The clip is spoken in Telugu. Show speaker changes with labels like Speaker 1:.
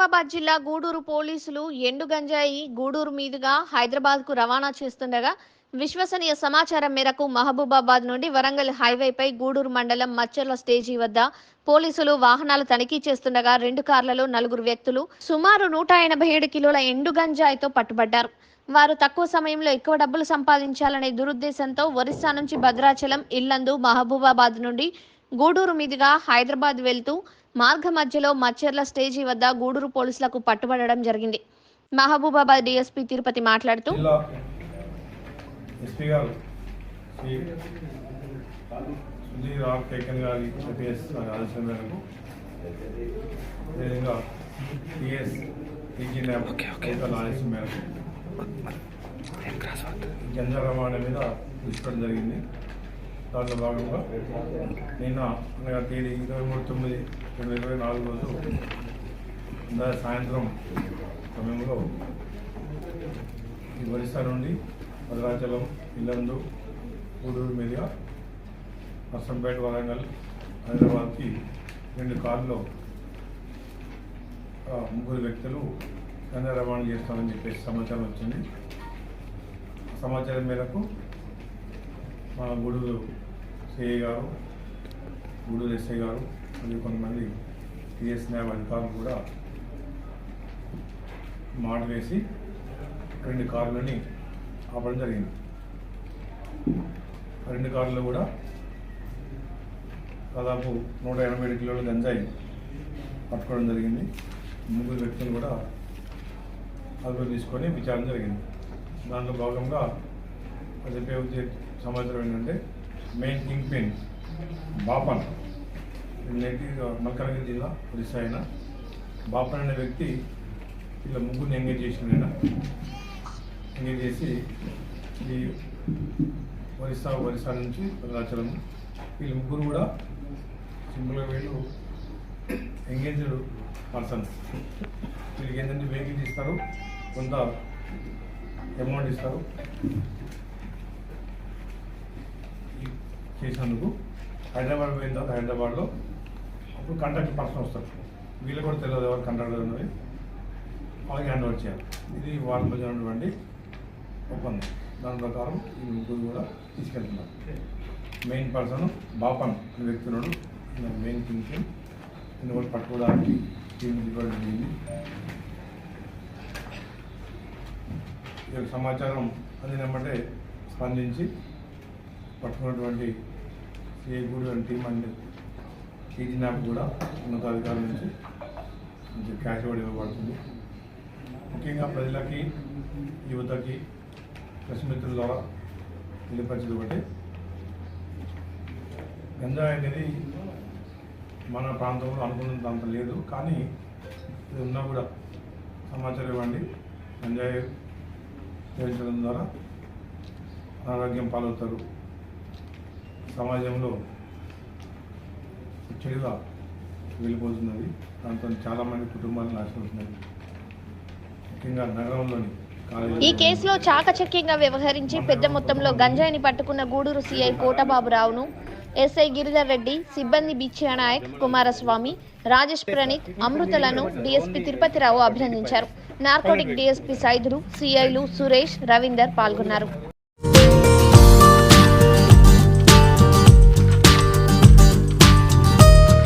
Speaker 1: మహబూబాబాద్ జిల్లా గూడూరు పోలీసులు ఎండు గంజాయి గూడూరు మీదుగా హైదరాబాద్కు రవాణా చేస్తుండగా విశ్వసనీయ సమాచారం మేరకు మహబూబాబాద్ నుండి వరంగల్ హైవేపై గూడూరు మండలం మచ్చర్ల స్టేజీ వద్ద పోలీసులు వాహనాలు తనిఖీ చేస్తుండగా రెండు కార్లలో నలుగురు వ్యక్తులు సుమారు నూట ఎనభై ఏడు కిలోల ఎండు గంజాయితో పట్టుబడ్డారు. వారు తక్కువ సమయంలో ఎక్కువ డబ్బులు సంపాదించాలనే దురుద్దేశంతో ఒరిస్సా నుంచి భద్రాచలం ఇల్లందు మహబూబాబాద్ నుండి గూడూరు మీదుగా హైదరాబాద్ వెళ్తూ మార్గ మధ్యలో మచ్చెర్ల స్టేజీ వద్ద గూడూరు పోలీసులకు పట్టుబడడం జరిగింది. మహబూబాబాద్ డీఎస్పీ తిరుపతి మాట్లాడుతూ
Speaker 2: మీద తీసుకోవడం జరిగింది. దాంట్లో భాగంగా నిన్న అనగా తేదీ ఇరవై మూడు తొమ్మిది రెండు ఇరవై నాలుగు రోజు సాయంత్రం సమయంలో ఈ ఒరిస్సా నుండి భద్రాచలం ఇల్లందు గూడూరు మీదుగా నర్సంపేట వరంగల్ హైదరాబాద్కి రెండు కార్లో ముగ్గురు వ్యక్తులు గంజా రవాణా చేస్తామని చెప్పేసి సమాచారం వచ్చింది. సమాచారం మేరకు మా గూడూరు సిఐ గారు గూడూరు ఎస్ఐ గారు మరియు కొంతమంది టీఎస్ న్యాబ్ అధికారులు కూడా మాట వేసి రెండు కార్లని ఆపడం జరిగింది. రెండు కార్లు కూడా దాదాపు నూట ఎనభై ఏడు కిలోల గంజాయి పట్టుకోవడం జరిగింది. ముగ్గురు వ్యక్తులు కూడా అదుపు తీసుకొని విచారణ జరిగింది. దాంట్లో భాగంగా అది చెప్పే సమాచారం ఏంటంటే main king pin Bapan native Malkangiri జిల్లా ఒరిస్సా అయిన బాపన్ అనే వ్యక్తి ఇలా ముగ్గురిని ఎంగేజ్ చేసిన ఆయన ఎంగేజ్ చేసి ఈ ఒరిస్సా ఒరిస్సా నుంచి భద్రాచలం వీళ్ళు ముగ్గురు కూడా సింపుల్గా వీళ్ళు ఎంగేజ్డ్ పర్సన్స్ వీళ్ళకి ఏంటంటే వెహికల్స్ ఇస్తారు కొంత అమౌంట్ ఇస్తారు ఈ చేసినందుకు హైదరాబాద్ పోయిన తర్వాత హైదరాబాద్లో అప్పుడు కంట్రాక్ట్ పర్సన్ వస్తారు. వీళ్ళు కూడా తెలియదు ఎవరు కంట్రాక్టర్ ఉన్నది. వాళ్ళకి హ్యాండ్ ఓవర్ చేయాలి. ఇది వాళ్ళ మధ్య ఉన్నటువంటి ఒప్పందం. దాని ప్రకారం ఈ ముగ్గురు కూడా తీసుకెళ్తున్నారు. మెయిన్ పర్సన్ బాపన్ అనే వ్యక్తులను మెయిన్ కింగ్కి దీన్ని కూడా పట్టుకోవడానికి టీం జరిగింది. ఈ యొక్క సమాచారం అందినమంటే స్పందించి పట్టుకున్నటువంటి CI Gudu and team and TG NAB కూడా ఉన్నతాధికారుల నుంచి మంచి క్యాష్ అవార్డు ఇవ్వబడుతుంది. ముఖ్యంగా ప్రజలకి యువతకి ప్రెస్ మిత్రుల ద్వారా తెలియపరిచేది ఒకటి. గంజాయి అనేది మన ప్రాంతంలో అనుకున్నంత అంత లేదు కానీ ఇది ఉన్నా కూడా సమాచారం ఇవ్వండి. గంజాయి సేవించడం ద్వారా అనారోగ్యం పాలవుతారు. సమాజంలో చెడుగా వెళ్ళిపోతున్నది. దాంతో చాలామంది కుటుంబాలు నాశనం అవుతున్నాయి. ముఖ్యంగా నగరంలోని
Speaker 1: ఈ కేసులో చాకచక్యంగా వ్యవహరించి పెద్ద మొత్తంలో గంజాయిని పట్టుకున్న గూడూరు సీఐ కోటబాబురావును ఎస్ఐ గిరిధర్ రెడ్డి సిబ్బంది బిచ్చా నాయక్ కుమారస్వామి రాజేష్ ప్రణీత్ అమృతలను డిఎస్పీ తిరుపతిరావు అభినందించారు. నార్కోటిక్ డిఎస్పీ సైదులు సిఐలు సురేష్ రవీందర్ పాల్గొన్నారు.